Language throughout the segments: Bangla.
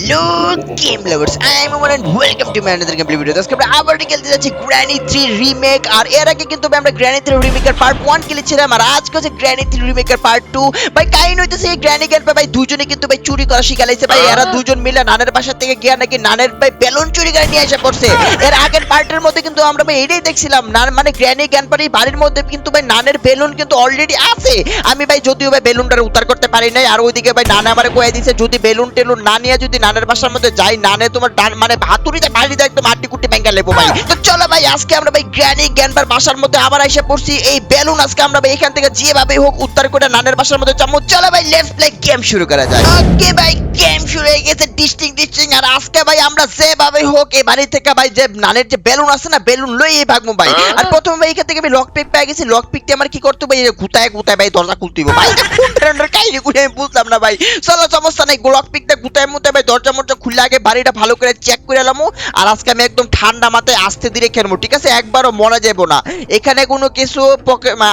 Hello game lovers I am Omar and welcome to my another gameplay video আজকে আমরা আবার খেলতে যাচ্ছি গ্র্যানি 3 রিমেক আর এর আগে কিন্তু আমরা গ্র্যানি 3 রিমেকের পার্ট 1 খেলেছিলাম আর আজকে হচ্ছে গ্র্যানি 3 রিমেকের পার্ট 2 ভাই কাহিনী হইতেছে এই গ্র্যানি গেম ভাই দুজনে কিন্তু ভাই চুরি করা শিখালাইছে। ভাই এরা দুজন মিলে নানের বাসা থেকে গিয়া নাকি নানের ভাই বেলুন চুরি করে নিয়ে এসে পড়ছে। এর আগের পার্টের মধ্যে কিন্তু আমরা ভাই এটাই দেখছিলাম না মানে গ্র্যানি জ্ঞানপাড়ি বাড়ির মধ্যে কিন্তু ভাই নানের বেলুন কিন্তু অলরেডি আছে। আমি ভাই যদিও ভাই বেলুনটার উদ্ধার করতে পারি নাই আর ওইদিকে ভাই নানা আমারে কয়ে দিছে যদি বেলুন টেলুন না নিয়ে যদি নানের বাসার মধ্যে যাই, নানে তোমার ডান মানে ভাতুরিতে বাড়িতে একদম মাটি কুটি ব্যাঙ্গা লেবো ভাই তো চলো ভাই, আজকে আমরা ভাই গ্র্যানি জ্ঞানবার বাসার মধ্যে আবার এসে পড়ছি। এই বেলুন আজকে আমরা ভাই এখান থেকে যেভাবে হোক উদ্ধার করে নানের বাসার মধ্যে চামো চলো ভাই লেটস প্লে গেম শুরু করা যায় ওকে ভাই গেম শুরু হয়ে গেছে ডিস্টিং ডিস্টিং আর আজকে ভাই আমরা যেভাবে হোক এই বাড়ি থেকে ভাই যে নানের যে বেলুন আছে না, বেলুন লই এই ভাগমু ভাই। আর প্রথমে ভাই এখান থেকে আমি লক পিক পেয়ে গেছি। লক পিকতে আমার কি করতে ভাই গুতায় গুতায় ভাই দরজা খুলতে ভাই কোন ধরনের কাহিনী? করে আমি বুঝলাম না ভাই। চলো, সমস্যা নাই। লক পিকটা গুতায় মুতায় ভাই দরজা মরজা খুলে আগে বাড়িটা ভালো করে চেক করে এলামু আর আজকে আমি একদম ঠান্ডা মাথায় আস্তে ধীরে খেলব ঠিক আছে? একবারও মরা যাব না। এখানে কোনো কিছু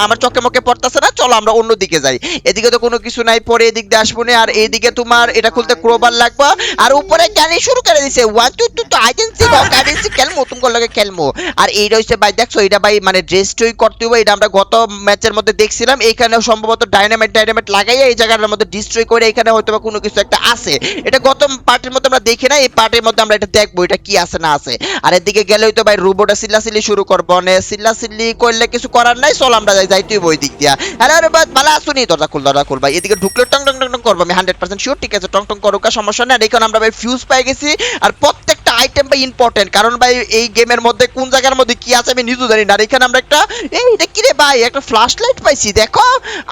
আমার চোখে মুখে পড়তেছে না? চলো আমরা অন্য দিকে যাই। এদিকে তো কোনো কিছু নাই, পরে এদিক দিয়ে আসব না। আর এইদিকে তোমার এটা খুলতে ক্রোবার লাগবে। আর উপরে গাড়ি শুরু করে দিছে। ওয়ান টু টু তো আইডেন্সি আইডেন্সি খেলমো তুমি লগে খেলমো। আর এইটা হচ্ছে ভাই, দেখছ, এটা ভাই মানে ড্রেসটই করতে হবে এটা আমরা গত ম্যাচের মধ্যে দেখছিলাম। এইখানেও সম্ভবত ডাইনামাইট ডাইনামাইট লাগাইয়া এই জায়গাটার মধ্যে ডিস্ট্রয় করে এখানে হয়তো কোনো কিছু একটা আছে। এটা গত পার্টের মধ্যে আমরা দেখি না এই পার্টের মধ্যে আমরা এটা দেখব, এটা কি আছে না আছে। আর এদিকে গেলেই তো ভাই রোবটে সিল্লাসিল্লি শুরু করব মানে সিল্লাসিল্লি করলে কিছু করার নাই, চল আমরা যাই যাই তুই ওই দিক দিয়া। আরে আরে বাদ ভালো আসুনি দরজা খুল দরজা খুল ভাই। এদিকে ঢুকলে টং টং টং টং করব, আমি হান্ড্রেড পার্সেন্ট শিওর ঠিক আছে, টং টং করুক সমস্যা নেই। আর এখানে আমরা ভাই ফিউজ পাই গেছি, আর প্রত্যেকটা আইটেম ভাই ইম্পর্টেন্ট কারণ ভাই এই গেমের মধ্যে কোন জায়গার মধ্যে কি আছে আমি নিজেও জানি না। এখানে আমরা একটা, এই এটা কি রে ভাই? একটা ফ্ল্যাশ লাইট পাইছি, দেখো।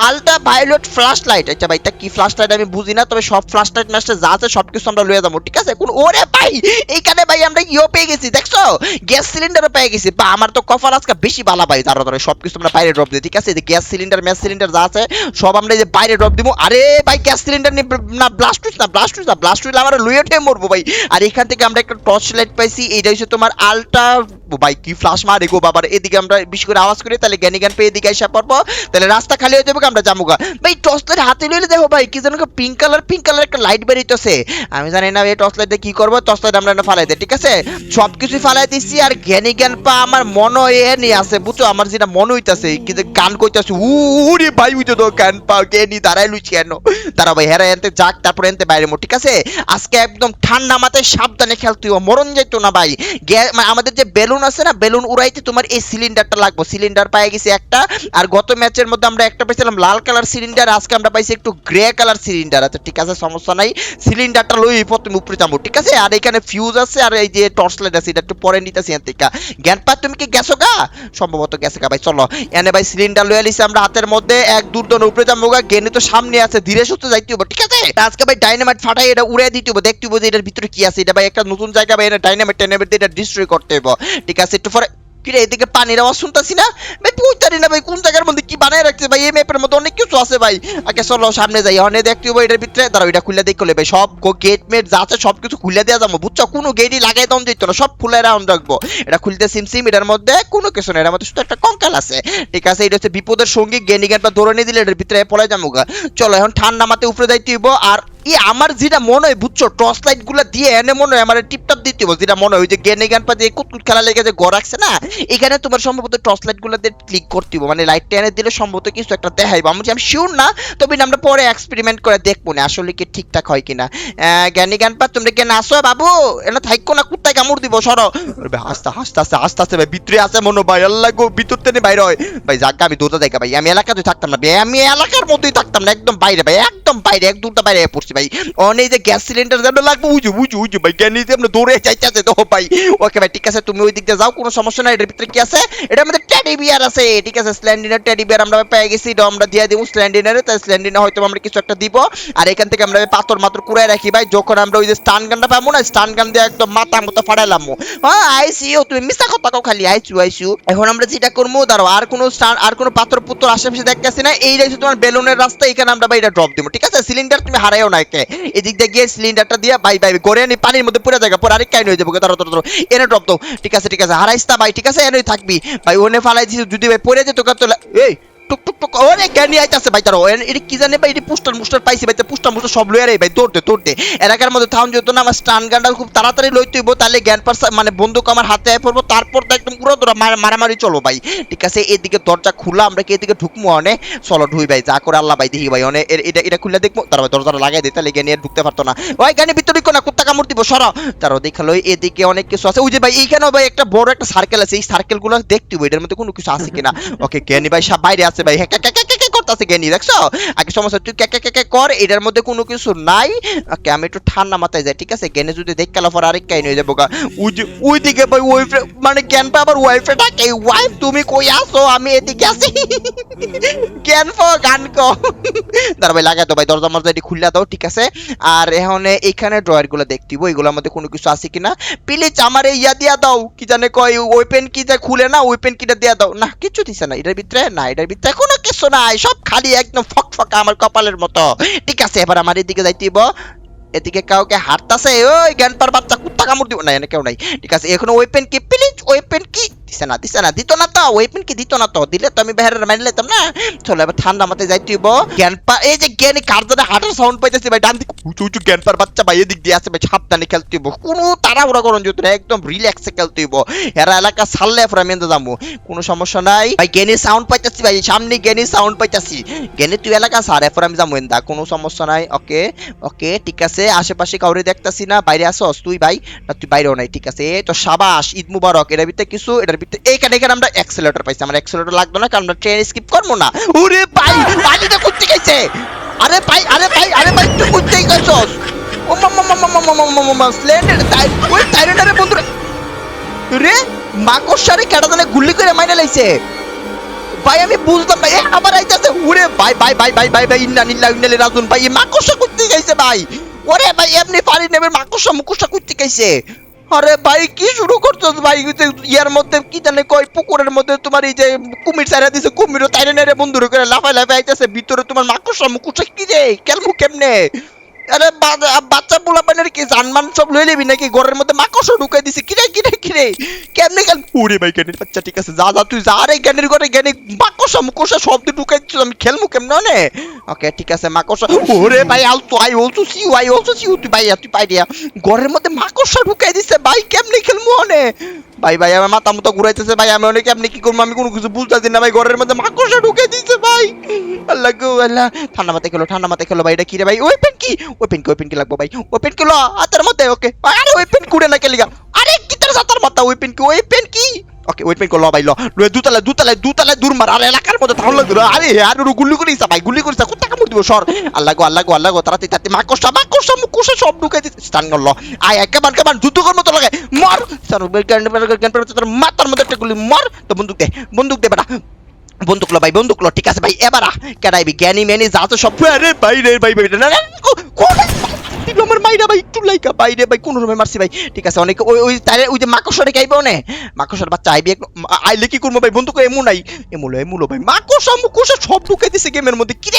আলট্রা ভায়োলেট ফ্ল্যাশ লাইট আচ্ছা ভাই, এটা কি ফ্ল্যাশ লাইট আমি বুঝি না, তবে সব ফ্ল্যাশ লাইট ম্যাচটা যা আছে সব কিছু আমরা লয়ে যাব ঠিক আছে? কোন ওরে ভাই, এইখানে ভাই আমরা ইও পেয়ে গেছি, দেখছ? গ্যাস সিলিন্ডারও পেয়ে গেছি। বা আমার তো কপাল আজকে বেশি বালা পাই তারা ধরে সব কিছু আমরা বাইরে ড্রপ দিই, ঠিক আছে? গ্যাস সিলিন্ডার ম্যাচ সিলিন্ডার যা আছে, সব আমরা যে বাইরে ড্রপ দিব। আরে ভাই, গ্যাস সিলিন্ডার না ব্লাস্ট হইছে না ব্লাস্ট হইছে না ব্লাস্ট হইলে আমরা লুয়ে উঠে মরবো ভাই। আর এখান থেকে আমরা একটা টর্চ লাইট পাইছি, এইটা হচ্ছে তোমার আলট্রা ভাই, কি ফ্লাশ মারে গো বাবার। এদিকে আমরা বেশি করে আওয়াজ করি, তাহলে জ্ঞানী জ্ঞান পেয়ে এদিকে এসে পড়ব। তাহলে রাস্তা খালি হয়ে যাবে, আমরা যাব গা। ভাই টর্চ লাইট হাতে লইলে দেখো ভাই, কি যেন পিঙ্ক কালার পিঙ্ক কালার একটা লাইট বেরিয়েছে আমি জানি না এই টর্চ লাইটে কি করব টর্চ লাইট আমরা ফালাই দেয় ঠিক আছে? সব কিছু ফালাই দিচ্ছি আর জ্ঞানী জ্ঞান পা আমার মনে এ নিয়ে আছে, বুঝছ? আমার যেটা মনে হইতাছে, কি যে গান কইতাছে উরে ভাই উইতে তো গান পা জ্ঞানী দাঁড়াই লুচি কেন? তারা ভাই, হেরা এনতে যাক, তারপরে এনতে বাইরে ঠিক আছে? আজকে একদম ঠান্ডা মাথায় সাবধানে খেলতে হবে মরণ যাইতো না ভাই। আমাদের যে বেলুন আছে না, বেলুন উড়াইতে তোমার এই সিলিন্ডারটা লাগবে। সিলিন্ডার পাই গেছি একটা, আর গত ম্যাচের মধ্যে আমরা একটা পাইছিলাম লাল কালার সিলিন্ডার, আজকে আমরা পাইছি একটু গ্রে কালার সিলিন্ডার আছে, ঠিক আছে? সমস্যা নাই, সিলিন্ডারটা লই প্রথমে উপরে যাব, ঠিক আছে? আর এখানে ফিউজ আছে, আর এই যে টর্চ লাইট আছে, এটা একটু পরে নিতেছি এন থেকে। জ্ঞান পা তুমি কি গেছো গা? সম্ভবত গেছে গা, ভাই, চলো। এনে ভাই সিলিন্ডার লয়ে আলিছি আমরা হাতের মধ্যে। এক দুর্দন উপরে যাব গা, গেনে তো সামনে আছে, ধীরে সুস্থে যাইতে হবে ঠিক আছে? আজকে ভাই ডাইনামাইট ফাটাই এটা উড়ে দিতে হবে দেখতে হবে যে এটার ভিতরে কি আছে। এটা ভাই একটা নতুন জায়গা, ভাই, এটা ডাইনামাইট টাইনামাইট এটা ডিস্ট্রয় করতে হবে ঠিক আছে? একটু পরে কিরে, এদিকে পানির আওয়াজ শুনতাছি না? ভাই, বুঝতারি না ভাই, কোন জায়গার মধ্যে কি বানায় রাখছে ভাই? এই ম্যাপের মধ্যে অনেক কিছু আছে ভাই। আগে চলো, সামনে যাই, অনেক দেখতে হবে এটার ভিতরে। দাঁড়াও, এটা খুলে দেখলে ভাই, সব গেট মেট যা আছে সব কিছু খুলে দেওয়া যাব। বুঝছ? কোনো গেটই লাগাই দাম দিত না, সব ফুলে রাউন্ড রাখব। এটা খুলতে সিম সিম, এটার মধ্যে কোনো কিছু নেই, এটার মধ্যে শুধু একটা কঙ্কাল আছে। ঠিক আছে, এটা হচ্ছে বিপদের সঙ্গী, জ্ঞান ধরে নিয়ে দিলে এটার ভিতরে পড়ে যাব চলো, এখন ঠান্ডা মাতে উপরে যাইতে আর ই, আমার যেটা মনে হয়, বুঝছ টর্চ লাইটগুলো দিয়ে এনে মনে হয় আমার টিপটপ দিতে হবে। যেটা মনে হয় যে জ্ঞানী জ্ঞান পা যে কুতকুত খেলা লেগে যে গড় রাখছে না, এখানে তোমার সম্ভবত টর্চ লাইটগুলো দিয়ে ক্লিক করতে হবে। মানে লাইটটা এনে দিলে সম্ভবত কিছু একটা দেখাইবো। আমি আমি শিওর না, তবে আমরা পরে এক্সপেরিমেন্ট করে দেখব না, আসলে কি ঠিকঠাক হয় কিনা। জ্ঞানী জ্ঞান পা তোমরা কেন আসো বাবু? এনে থাইকো না, কুত্তায় কামড় দিব, সরো। ভাই হাসতে হাসতে হাসতে হাসতে হাসতে ভাই, ভিতরে আছে মনে ভাই, আল্লাহ গো, ভিতর থেকে বাইরে হয়। ভাই, যাক, আমি দৌড়া দেখা ভাই, আমি এলাকাতে থাকতাম না, ভাই, আমি এলাকার মধ্যেই থাকতাম না, একদম বাইরে, ভাই, একদম বাইরে, এক দূরটা বাইরে পড়ছি ভাই। অনেক যে গ্যাস সিলিন্ডার যেন লাগবে উজু উজু উজু ভাই, জ্ঞানী যে আমরা দৌড়ে চাইতেছে তো ভাই। ওকে ভাই, ঠিক আছে, তুমি ওই দিক যাও, কোনো সমস্যা নাই, এটার ভিতরে কি আছে? এটা আমাদের টেডি বিয়ার আছে, ঠিক আছে, স্ল্যান্ডিনার টেডি বিয়ার আমরা পেয়ে গেছি, এটা আমরা দিয়ে দিব স্ল্যান্ডিনারে, তাই স্ল্যান্ডিনা হয়তো আমরা কিছু একটা দিব। আর এখান থেকে আমরা পাথর মাত্র কুড়াই রাখি, ভাই, যখন আমরা ওই যে স্টান গানটা পাবো না স্টান গান দিয়ে একদম মাথা মতো ফাড়াইলাম হ্যাঁ আইসিও তুমি মিথ্যা কথা কও খালি আইসু আইসু এখন আমরা যেটা করব, দাঁড়াও, আর কোনো স্টান আর কোনো পাথর পুত্র আশেপাশে দেখতেছি না এই রয়েছে তোমার বেলুনের রাস্তা, এখানে আমরা ভাই এটা ড্রপ দিব, ঠিক আছে? সিলিন্ডার তুমি হারাইও না একে এদিক দিয়ে গিয়ে সিলিন্ডারটা দিয়ে বাই বাই করে আনি, পানির মধ্যে পুরো জায়গা, পরে আরেক কাহিনী হয়ে যাব তোর ধরো এনে ড্রপ দাও। ঠিক আছে ঠিক আছে হারাইস্তা না ভাই, ঠিক আছে, এনেই থাকবি। ভাই, ওনে ফালাই যদি ভাই পড়ে যেত তোকে তো এই ওরে জ্ঞানী আইতাছে ভাই তারা এটা কি জানে ভাই এটা পুস্টার মুস্টার পাইছি ভাই পুস্টার মুস্টার সব লয়ে রে ভাই দৌড়তে দৌড়তে। এলাকার মধ্যে থাউন যেত না আমার স্টান গানটা খুব তাড়াতাড়ি তাহলে জ্ঞান পার মানে বন্দুক আমার হাতে আয় পড়ব তারপর তো একদম পুরো তোরা মারামারি চলো ভাই। ঠিক আছে এদিকে দরজা খোলা আমরা কি এদিকে ঢুকবো অনে? চলো ঢুই ভাই যা করে আল্লাহ ভাই দেখি ভাই অনে এটা এটা খুলে দেখব? তারপর দরজাটা লাগাই দিই তাহলে জ্ঞানী আর ঢুকতে পারতো না। ওই জ্ঞানী ভিতরে না কুত্তা কামড় দিব সরো। তারও দেখাল এদিকে অনেক কিছু আছে। ওই যে ভাই এইখানেও ভাই একটা বড় একটা সার্কেল আছে এই সার্কেলগুলো দেখতে এটার মধ্যে কোনো কিছু আছে কিনা? ওকে জ্ঞানী ভাই সব বাইরে আছে ভাই カカカカ করতেছে জ্ঞানী দেখছ? আগে সমস্যা তুই ক্যাক ক্যাক ক্যাক কর এটার মধ্যে কোনো কিছু নাই। ওকে আমি একটু ঠান্ডা মাথায় যাই ঠিক আছে? জ্ঞানী যদি দেখ গেল পর আরেক কাহিনী হয়ে যাব গা। ওই যে ওই দিকে ভাই ওয়াইফে মানে জ্ঞান পা আবার ওয়াইফে ডাকে। ওয়াইফ তুমি কই আসো আমি এদিকে আছি। জ্ঞান পা গান কো। দাঁড়া ভাই লাগাই তো ভাই দরজা মরজা এটি খুললা দাও ঠিক আছে? আর এখন এখানে ড্রয়ারগুলো দেখতে হইবো, এগুলোর মধ্যে কোনো কিছু আছে কিনা? প্লিজ আমার ইয়া দিয়া দাও কি জানে কয় ওই পেন কি যা খুলে না ওই পেন কিটা দিয়া দাও। না কিছু দিছে না এটার ভিতরে না এটার ভিতরে কোনো কিছু নাই সব খালি একদম ফক ফকা আমার কপালের মতো। ঠিক আছে, এবার আমার এদিকে যাইতেইব। এদিকে কাউকে হাঁটতাছে ওই জ্ঞান পার বাচ্চা কুত্তা কামড় দিব। না এনে কেউ নাই। ঠিক আছে, এখন ওয়েপেন কি? প্লিজ ওয়েপেন কি? দিছে না দিছে না, দিত না তো কি দিত না তো, দিলে তো আমি বাইরে না। চলো, এবার ঠান্ডা এই যে জ্ঞানী কার সাউন্ড পাইতেছি ভাই, ডান উঁচু উঁচু বাচ্চা ভাই, এদিক দিয়ে আছে ভাই, সাবধানে হইব। কোনো তাড়াহুড়া করুন যেত না, একদম রিল্যাক্সে খেলতে হইব। এরা এলাকা ছাড়লে এরপর আমি যাব। কোনো সমস্যা নাই। ভাই সাউন্ড পাইতেছি ভাই, সামনে সাউন্ড পাইতেছি। জ্ঞানী, তুই এলাকা ছাড়, এরপর আমি যাব এন্দা কোনো সমস্যা নাই, ওকে ওকে, ঠিক আছে। আশেপাশে কাউরে দেখতাছি না, বাইরে আসস তুই ভাই। না, তুই বাইরেও নাই, ঠিক আছে। তো সাবাস, ঈদ মুবারক, এটার ভিতরে কিছু, এটার আমরা অ্যাক্সেলেটর পাইছি অ্যাক্সেলেটর লাগবে না কারণ আমরা ট্রেন স্কিপ করব না ভাই করতে গেছে আরে ভাই আরে ভাই আরে ভাই তুই করতেই গেছস ও মামা মামা মামা মামা মামা স্লেন্ডার তাই ওই রে গুলি করে মাইনে লাইছে ভাই আমি বুঝলাম এ আবার আইতাছে ওরে ভাই ভাই ভাই ভাই ভাই ভাই ইন্না নিল্লা ইন্নালে রাজুন ভাই মাকড়সা করতে গেছে ভাই ওরে ভাই এমনি পারি নেবে মাকড়সা মুকড়সা করতে গেছে আরে ভাই, কি শুরু করছ? ভাই ইয়ার মধ্যে কি জানে কয় পুকুরের মধ্যে তোমার এই যে কুমির সাইরা দিছে, কুমিরও তাইরে নেরে বন্ধুরে করে লাফাই লাফাই আইতাছে, ভিতরে তোমার মাকড়সা মুকুরসা কি রে কেলমু কেমনে? আরে বাচ্চা পোলা পানের কি জানমান সব লই লিবি নাকি? ঘরের মধ্যে মাকড়সা ঢুকাই দিছে। কিরে কিরে কিরে? কেমনে কেন ওরে ভাই, জ্ঞানের বাচ্চা, ঠিক আছে, যা যা, তুই যা রে জ্ঞানের ঘরে, জ্ঞানী মাকড়সা, মুকড়সা সব দিয়ে ঢুকাই দিচ্ছিস আমি খেলমু কেমনে নে ওকে, ঠিক আছে, মাকড়সা। ওরে ভাই আল তো I also see, I also see, তুই ভাই, তুই পাই দিয়া ঘরের মধ্যে মাকড়সা ঢুকাই দিছে, ভাই, কেমনে খেলমু নে ভাই ভাই, আমার মাথা মতো ঘুরাইতেছে, ভাই, আমি অনেকে আপনি কি করব? আমি কোনো কিছু বুঝতেছি না, ভাই, ঘরের মধ্যে মাকড়সা ঢুকে দিয়েছে ভাই। আল্লাহ গো, আল্লাহ। ঠান্ডা মাথায় খেলো, ঠান্ডা মাথায় খেলো, ভাই, এটা কি রে, ভাই? ওই পেন কি ওই পেন কি ওই পেন কি লাগবো, ভাই। ওই পেন কিলো হাতের মধ্যে, ওকে। আরে, ওই পেন কুড়ে না কেলিগা আরে, কি তার সাতার মাথা, ওই পেন কি ওই পেন কি ওকে ওই পেন লো ভাই লো দুতলায় দুতলায় দুতলায় দূর মার আর এলাকার মধ্যে তাহলে লাগল আরে আর ওর গুলি করিস ভাই গুলি করিস কোথা কামড় দিব সর আল্লাহ গো আল্লাহ গো আল্লাহ গো তাড়াতাড়ি তাড়াতাড়ি মাকড়সা মাকড়সা মুকড়সা সব ঢুকে দিচ্ছে স্টান করল আয় আয় কেমন কেমন যুদ্ধ কর মতো লাগে মর স্যার তোর মাথার মধ্যে একটা গুলি মর তো বন্দুক দে বন্দুক দে বেটা বন্দুক লো ভাই বন্দুক লো ঠিক আছে ভাই এবার কেডাইবি জ্ঞানী ম্যানি যা তো সব আরে ভাই রে ভাই ভাই না না, কো- কোথায় দিল আমার মাইরা ভাই একটু লাইকা বাইরে ভাই কোন রুমে মারছি ভাই। ঠিক আছে অনেক ওই ওই তারে ওই যে মাকড়সারে খাইবে না? মাকড়সার বাচ্চা আইবি আইলে কি করব ভাই? বন্দুক এমু নাই। এমুলো এমুলো ভাই। মাকড়সা মুকড়সা সব ঢুকে দিছে গেমের মধ্যে। কি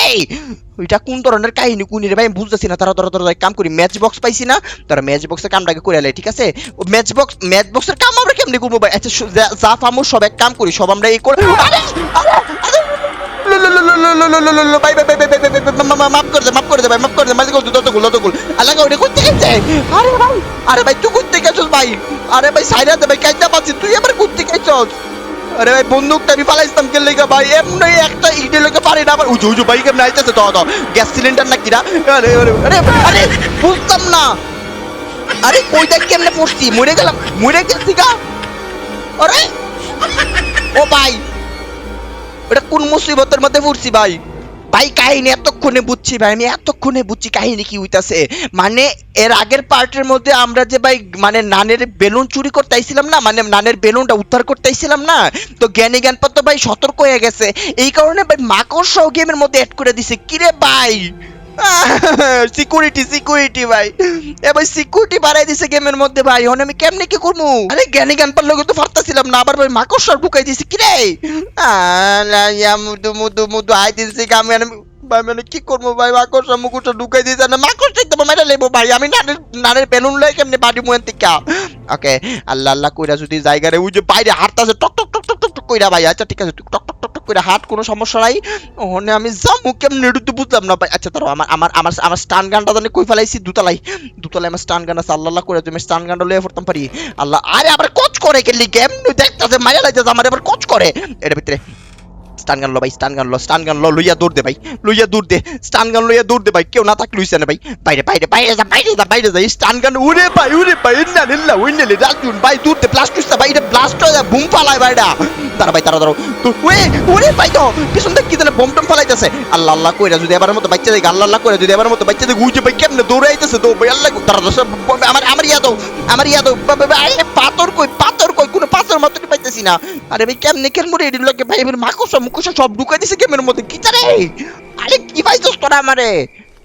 ওইটা কোন ধরনের কাহিনী কোন রে ভাই? বুঝতেছি না। তারা তারা তারা কাম করি। ম্যাচ বক্স পাইছি না। তারা ম্যাচ বক্সের কামটাকে করে আলাই ঠিক আছে? ম্যাচ বক্স ম্যাচ বক্সের কাম আমরা কেমনে করব ভাই? আচ্ছা যা ফামু সব এক কাম করি। সব আমরা এই করে আরে! আরে! ভাই, ভাই, ভাই, মাফ করে করে ভাই, মাফ করে দে, ভাই, কাইন্দা পাচ্ছি, তুই আবার কোত্থেকে গেছস? আরে বন্দুকটা কে লেগে ভাই, এমনি একটা ইটে লেগে পারি না উজু, উজু, ভাই, কেমনে আইতাছে তো, গ্যাস সিলিন্ডার না? বুঝতাম না। আরে, কইটা কেমনে পড়ছি? মরে গেলাম, মরে গেছি গা? আরে, ও ভাই ওটা কোন মুসিবতের মধ্যে পড়ছি ভাই? ভাই, কাহিনী এতক্ষণে বুঝছি ভাই, আমি এতক্ষণে বুঝছি কাহিনী কি হইতাছে। মানে এর আগের পার্টের মধ্যে আমরা যে ভাই মানে নানের বেলুন চুরি করতে আইছিলাম না মানে নানের বেলুনটা উদ্ধার করতে আইছিলাম না, তো জ্ঞানী জ্ঞানপত্র ভাই সতর্ক হয়ে গেছে। এই কারণে ভাই মাকড়সাও গেমের মধ্যে অ্যাড করে দিছে। কিরে ভাই? সিকিউরিটি সিকিউরিটি ভাই। এ ভাই সিকিউরিটি বাড়াই দিছে গেমের মধ্যে, ভাই। হন আমি কেমনে কি করব? আরে জ্ঞানী জ্ঞান পারলে তো পারতাছিলাম না, আবার ভাই মাকড়সার ঢুকাই দিছে। কি রে? মুদু মুদু মুদু আই দিছি, আমি ভাই মানে কি করব, ভাই? মাকড়সা মুকুটটা ঢুকাই দিছে, না মাকড়সাই তো মেরে লেবো ভাই, আমি নানের নানের বেলুন লই কেমনে বাড়ি মুয়েন থেকে ওকে আল্লাহ আল্লাহ কইরা যদি জায়গারে ওই যে বাইরে হাঁটতাছে টক টক টক টক টক টক কইরা ভাই আচ্ছা ঠিক আছে, টক টক টক টক কইরা হাট, কোনো সমস্যা নাই। ওখানে আমি যাব কেমনে তো বুঝলাম না ভাই। আচ্ছা তারও আমার আমার আমার আমার স্টান গানটা জানি কই ফেলাইছি? দুতলাই দুতলাই আমার স্টান গান আছে, আল্লাহ আল্লাহ করে তুমি স্টান গানটা লয়ে পড়তাম পারি। আল্লাহ, আরে, আবার কোচ করে কেলি গেম দেখতাছে মায়া লাগতেছে আমার আবার কোচ করে। এর ভিতরে স্টান গান লো ভাই, স্টান গান লো, স্টান গান লো, লইয়া দৌড় দে ভাই, লইয়া দৌড় দে, স্টান গান লইয়া দৌড় দে ভাই, কেউ না থাকলে লইছে না ভাই। বাইরে বাইরে বাইরে যা বাইরে যা বাইরে যা স্টান গান, উড়ে ভাই উড়ে ভাই না নিল্লা ওই নিলে রাজুন ভাই, দৌড় দে ব্লাস্ট করছে, ভাই, এটা ব্লাস্ট হয়ে বুম ফালায় ভাইটা দাঁড়া ভাই তারা দাঁড়াও। তো ওয়ে ওরে ভাই তো, পিছন থেকে কি জানে বম টম ফালাইতেছে। আল্লাহ আল্লাহ কইরা যদি এবার মতো বাচ্চা দেখে আল্লাহ আল্লাহ করে যদি এবার মতো বাচ্চা দেখে উঠে ভাই কেমনে দৌড়াইতেছে, তো ভাই, আল্লাহ তারা সব আমার আমার ইয়া তো আমার ইয়া আরে পাথর কই পাথর কই, কোনো পাথর মতো পাইতেছি না। আরে ভাই, কেমনে কেন মরে এডির লোকে ভাই, এবার মাকড়সা মুকড়সা সব ঢুকাই দিছে গেমের মধ্যে। কি আরে কি তোরা আমারে?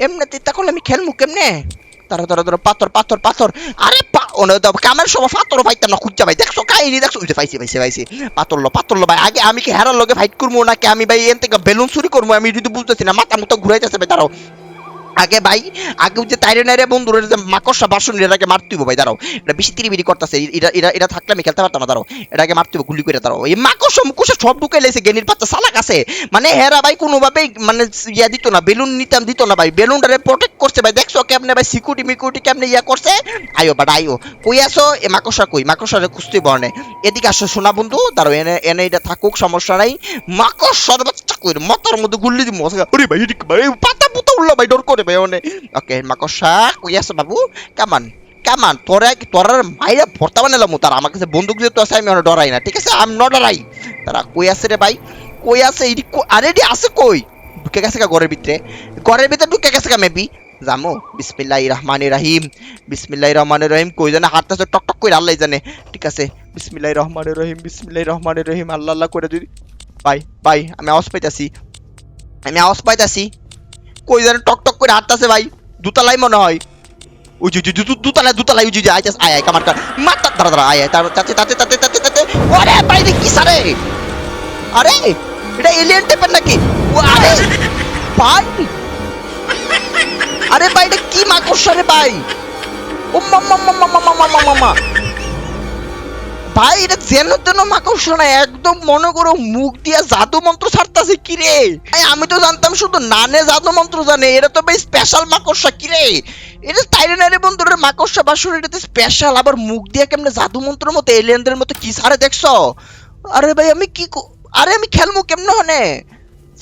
এমনিতে তখন আমি খেলমু কেমনে? তারা তারা তারা পাথর পাথর পাথর। আরে ওনে তো কামের সময় পাথর না খুঁজা ভাই দেখছ, কাহিনি দেখছ? ওই যে পাইছি পাইছি পাইছি। পাথর লো পাথর লো, ভাই। আগে আমি কি হেরার লগে ফাইট করব নাকি আমি ভাই এন থেকে বেলুন চুরি করব আমি যদি বুঝতেছি না মাথা মতো ঘুরাইতেছে, ভাই দাঁড়াও আগে ভাই, আগে যে তাইরে নাইরে বন্ধুরা যে মাকড়সা বাসন এটাকে মারতে হবে ভাই, দাঁড়াও। এটা বেশি তিরিবিরি করতেছে এটা এটা এটা থাকলে আমি খেলতে পারতাম না, দাঁড়াও। এটাকে মারতে হবে গুলি করে, দাঁড়াও। এই মাকড়সা মুকড়সা সব ঢুকে লেছে গেনির পাত্তা সালাক আছে। মানে হেরা ভাই কোনোভাবেই মানে ইয়া দিত না, বেলুন নিতাম দিত না ভাই। বেলুনটারে প্রোটেক্ট করছে ভাই, দেখছ কেমনে ভাই সিকিউরিটি মিকিউরিটি কেমনে ইয়া করছে? আইও বাট আইও কই আসো এ মাকড়সা কই? মাকড়সারে খুঁজতে বর্ণে এদিকে আসো সোনা বন্ধু, দাঁড়াও, এনে এনে এটা থাকুক, সমস্যা নাই। মাকড়সার বাচ্চা কই মতার মধ্যে গুল্লি দিব ওরে ভাই ভাই পুতা উল্লা ভাই ডর করে ভাই অনে ওকে মাকড়সা কই আসো বাবু কামান কামান তোরা যেহেতু আছে আমি অনেক ডরাই ঠিক আছে আমি ন ডরাই তারা কই আছে রে ভাই আছে এডি আরে এডি আছে কই ঢুকে গেছে কা ঘরের ভিতরে ঘরের ভিতরে ঢুকে গেছে কা মেবি জামো বিসমিল্লাহির রহমানির রহিম বিসমিল্লাহির রহমানির রহিম কই জানে হাতটা টক টক করে আল্লাহ জানে ঠিক আছে বিসমিল্লাহির রহমানির রহিম বিসমিল্লাহির রহমানির রহিম আল্লাহ আল্লাহ করে যদি ভাই ভাই আমি আওয়াজ পাইতাছি আমি আওয়াজ পাইতাছি কই জানে টক টক করে হাঁটতাছে ভাই। দুতলাই মনে হয়। ওই ওই যে যে আয় আয় আয়, কামার মার দাঁড়া দাঁড়া, আয় তার তাতে তাতে তাতে তাতে তাতে আরে ভাই রে কি সারে? আরে, এটা এলিয়েন টাইপের নাকি? ও, আরে ভাই। আরে ভাই, এটা কি মাকড়সা রে ভাই? ও মামা মামা মামা মামা মামা ভাই এটা যেন তেন মাকড়সা না একদম মনে করো মুখ দিয়া জাদু মন্ত্র ছাড়তাছে কিরে আমি তো জানতাম শুধু নানে জাদু মন্ত্র জানে এটা তো ভাই স্পেশাল মাকড়সা কিরে এটা তাইরে নারে বন্ধুরা মাকড়সা বাসুর এটাতে স্পেশাল আবার মুখ দিয়া কেমনে জাদু মন্ত্রের মতো এলিয়ানদের মতো কি সারে দেখছ? আরে ভাই আমি কি কো- আরে আমি খেলব কেমনে হনে?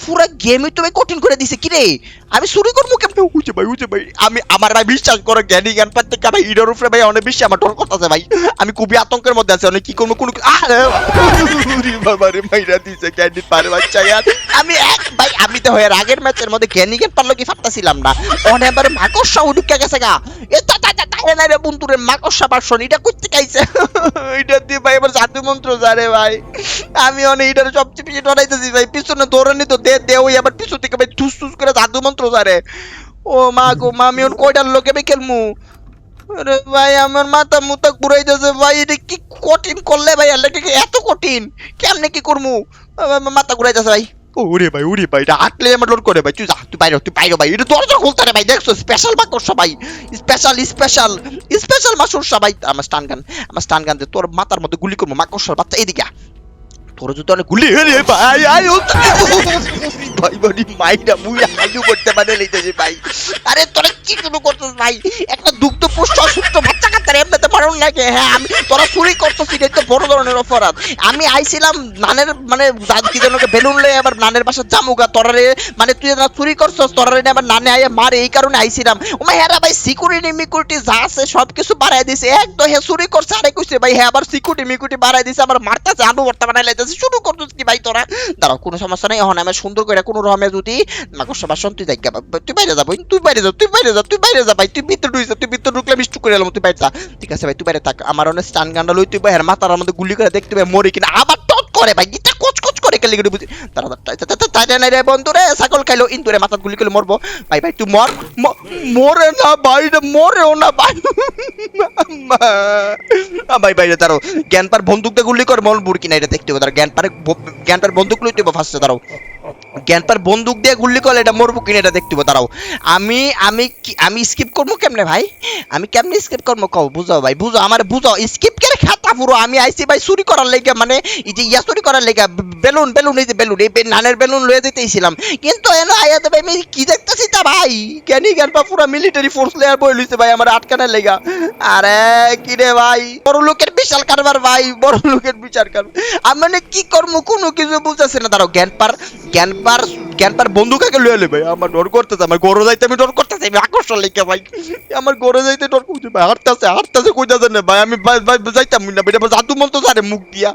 পুরা গেমই তো কঠিন করে দিছে। কি রে? আমি চুরি করব উঠে ভাই উঠে ভাই। আমি, আমার বিশ্বাস করো, জ্ঞানী জ্ঞান পাতে ভাই উপরে ভাই অনেক বেশি আমার ডর ভাই। আমি খুবই আতঙ্কের মধ্যে আছি, অনেক কি করব, কোনো বাবা রে, মাইরা দিছে, জ্ঞানী পারে বাচ্চা ইয়ার আমি এক ভাই, আমি তো হয়ে আগের ম্যাচের মধ্যে জ্ঞানী জ্ঞান পারল কি ফাটতাছিলাম না। অনেক এবার মাকড়সা উঠুকে গেছে গা। এ তাই না রে বন্ধুরে মাকড়সা পারশন এটা করতে গাইছে এটা দিয়ে ভাই এবার জাদু মন্ত্র জারে ভাই। আমি অনেক এটার সবচেয়ে পিছিয়ে ডরাইতেছি ভাই, পিছনে দৌড়ানি তো দে দে, ওই আবার পিছন থেকে ভাই ঠুস ঠুস করে জাদু মন্ত্র জারে। ও মা গো, মা, আমি ওর কয়টার লোকে ভাই খেলমু? আরে ভাই, আমার মাথা মুতা ঘুরাইতেছে ভাই, এটা কি কঠিন করলে ভাই আল্লাহ এত কঠিন? কেমনে কি করমু? আমার মাথা ঘুরাইতেছে ভাই। ওরে ভাই ওরে ভাই রাখলে আমার লোড করে ভাই, তুই যা, তুই বাইরে তুই বাইরে ভাই, এটা দরজা খুলতে রে ভাই, দেখছ স্পেশাল মাকড়সা ভাই স্পেশাল স্পেশাল স্পেশাল মাকড়সা ভাই, আমার স্টান গান আমার স্টান গান তোর মাথার মধ্যে গুলি করব, মাকড়সার বাচ্চা এদিকে। তোর যদি অনেক গুলি ভাই আই ভাই বাড়ি মুই আলু করতে লইতেছি ভাই। আরে, তোরা কি শুরু করছিস ভাই? একটা দুগ্ধ পুষ্ট সুস্থ বাচ্চা এমনিতে নাকি হ্যাঁ আমি তোরা চুরি করতেছিস এটা তো বড় ধরনের অপরাধ। আমি আইছিলাম নানের মানে কি যেন বেলুন লয়ে আবার নানের বাসা জামুগা, তোরারে মানে তুই না চুরি করছস, তোরারে আবার নানে আইয়া মারে, এই কারণে আইছিলাম। ও মা হেরা ভাই সিকিউরিটি মিকিউরিটি যা আছে সব কিছু বাড়াই দিছে। একদম হে চুরি করছে, আরে কইছে ভাই হ্যাঁ আবার সিকিউরিটি মিকিউরিটি বাড়াই দিছে, আবার মারতাছে, আলু ভর্তা বানাই লাইতেছে। শুরু করতো কি ভাই তোরা। দাঁড়াও, কোনো সমস্যা নাই, এখন আমি সুন্দর করে কোনো রকমে যদি মাকড়সা সবার তুই জায়গা তুই বাইরে যা তুই বাইরে যা, তুই বাইরে যা, তুই বাইরে যা ভাই, তুই ভিতরে ঢুকছিস তুই ভিতরে ঢুকলে মিষ্টু করে এলাম তুই বাইরে যা। ঠিক আছে ভাই, তুই বাইরে থাক, আমার অনেক স্টান গান্ডা লই তুই বাইরে, মাথার মধ্যে গুলি করে দেখতে ভাই মরে কিনা। আবার টট করে ভাই এটা কোচ কোচ করে কেলে গেলে বুঝি তারা তাই নাই রে বন্ধু রে, ছাগল খাইলো, ইন্দুরে মাথার গুলি করে মরবো। ভাই ভাই, তুই মর মরে না ভাই মরেও না ভাই। ভাই ভাই, রে, দাঁড়াও। জ্ঞান পার বন্দুক দিয়ে গুলি কর মল বুড়কি নাই রে, দেখতে হবে দাঁড়াও জ্ঞান পারে জ্ঞান পার বন্দুক লইতে হবে ফার্স্টে দাঁড়াও। জ্ঞান পার বন্দুক দিয়ে গুলি করলে এটা মরবো কিনা এটা দেখতে হবে, দাঁড়াও। আমি আমি আমি স্কিপ করব কেমনে ভাই? আমি কেমনে স্কিপ করব কও, বুঝাও ভাই, বুঝাও, আমার বুঝাও স্কিপ করে খাতা মাথা পুরো আমি আইছি ভাই চুরি করার লেগে মানে এই যে ইয়া চুরি করার লেগে, বেলুন বেলুন, এই যে বেলুন, এই বে- নানের বেলুন লয়ে যেতেইছিলাম কিন্তু এনে আয়াতে ভাই, আমি কি দেখতেছি তা ভাই? জ্ঞানী জ্ঞান পা পুরো মিলিটারি ফোর্স লেয়ার বই লইছে ভাই, আমার আটকানের লেগা? আরে কি রে ভাই, বড় লোকের বিশাল কারবার ভাই, বড় লোকের বিচার কার আমি মানে কি করব, কোনো কিছু বুঝতেছি না। দাঁড়াও জ্ঞান পার জ্ঞান পার জ্ঞান পার বন্ধুকে লয়ে লে ভাই আমার ডর করতেছে, আমার গরু যাইতে আমি ডর করতেছি, আমি আকর্ষণ লেগে ভাই। আমার গরু যাইতে ডর করছে ভাই, হাঁটতেছে হাঁটতেছে, কইতাছে না, ভাই, আমি যাইতাম না, ভাই জাদু মন্ত্র জানে মুখ দিয়া।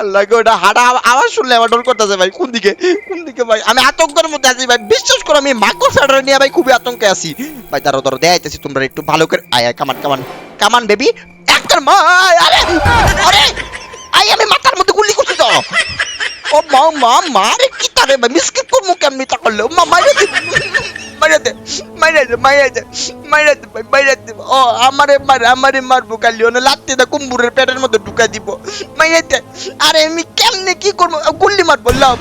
আল্লাহ ওটা হাঁটা আওয়াজ শুনলে আমার ডর করতেছে, ভাই, কোন দিকে কোন দিকে, ভাই? আমি আতঙ্কের মধ্যে আছি, ভাই, বিশ্বাস করো, আমি মাকড়সাটা নিয়ে, ভাই, খুবই আতঙ্কে আছি। ভাই দাঁড়ো দাঁড়ো দেখাইতেছি তোমরা একটু ভালো করে আয় আয়, কামান কামান কামান, বেবি, একটার মা আরে আরে আই আমি মাথার মধ্যে গুলি করছি তো ও মা মা মারে কি তারে ভাই মিসকিট করব কেমনি তা করলে মা ভাই ও, আমারে মার, আমারে মারবো কালি ওনে কুম্বুরের পেটের মধ্যে দিব। আরে আমি কেমনে কি করব? গুল্লি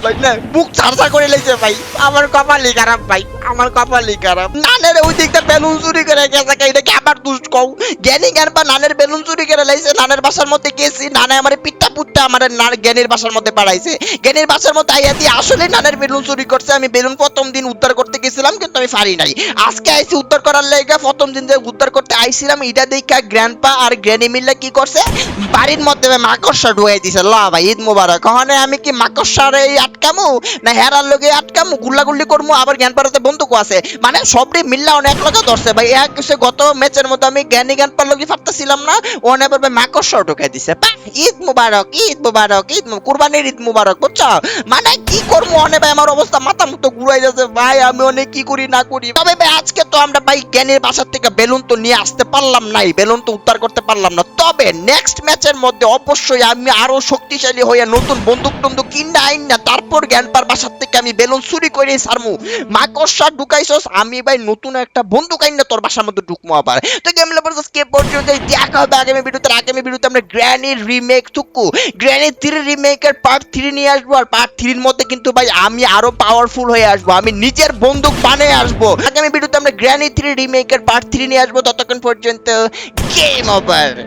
ভাই, না, বুক করে ভাই। আমার কপালই খারাপ ভাই, আমার কপালই খারাপ। নানের ওই দিকটা বেলুন চুরি করে গেছে এটা কি আবার দুষ্ট কও? জ্ঞানী জ্ঞান বা নানের বেলুন চুরি করে লাইছে, নানের বাসার মধ্যে গেছি, নানে আমার পিঠটা পুটটা আমার জ্ঞানীর বাসার মধ্যে পাঠাইছে জ্ঞানীর বাসার মধ্যে আইয়া দিয়ে আসলে নানের বেলুন চুরি করছে, আমি বেলুন প্রথম দিন উদ্ধার করতে গেছিলাম, কিন্তু আমি পারি নাই। আজকে আইছি উদ্ধার করার লেগে প্রথম দিন যে উদ্ধার করতে আইছিলাম এটা দেখা গ্র্যান্ডপা আর গ্র্যানি মিল্লা কি করছে? বাড়ির মধ্যে মাকড়সা ঢুকাই দিছে। ল ভাই ঈদ মুবারক। ওখানে আমি কি মাকড়সারে আটকামু? না হেরার লগে আটকামু? গুল্লাগুল্লি করমু? আবার জ্ঞান পাড়াতে বন্দুক আছে। মানে সবটি মিল্লা অনেক লগে ধরছে ভাই। এক সে গত ম্যাচের মতো আমি জ্ঞানী জ্ঞান পার লগে পারতেছিলাম না আবার ভাই মাকড়সা ঢুকাই দিছে। বাহ, ঈদ মুবারক ঈদ মুবারক ঈদ কুরবানির ঈদ মুবারক বুঝছ? মানে কি করব অনেক ভাই আমার অবস্থা মাথা মতো ঘুরাই যাচ্ছে। ভাই আমি অনেক কি করি না করি। তবে ভাই, আজকে তো আমরা ভাই জ্ঞানের বাসার থেকে বেলুন তো নিয়ে আসতে পারলাম নাই, বেলুন তো উদ্ধার করতে পারলাম না। তবে নেক্সট ম্যাচের মধ্যে অবশ্যই আমি আরও শক্তিশালী হয়ে নতুন বন্দুক টন্দুক কিনা আইন না, তারপর জ্ঞানপার বাসার থেকে আমি বেলুন চুরি করে সারমু মাকড়সা ঢুকাইছস, আমি ভাই নতুন একটা বন্দুক আইন না, তোর বাসার মধ্যে ঢুকমু আবার। তো গেম লেভার কে পর্যন্ত দেখা হবে আগামী ভিডিওতে আগামী ভিডিওতে আমরা গ্র্যানির রিমেক থুকু গ্র্যানি থ্রি রিমেকের পার্ট থ্রি নিয়ে আসব, আর পার্ট থ্রির মধ্যে কিন্তু ভাই আমি আরও পাওয়ারফুল হয়ে আসব। আমি নিজের বন্দুক বানিয়ে আসব। আগামী ভিডিওতে আমরা গ্র্যানি থ্রি রিমেকের পার্ট থ্রি নিয়ে আসব। ততক্ষণ পর্যন্ত গেম ওভার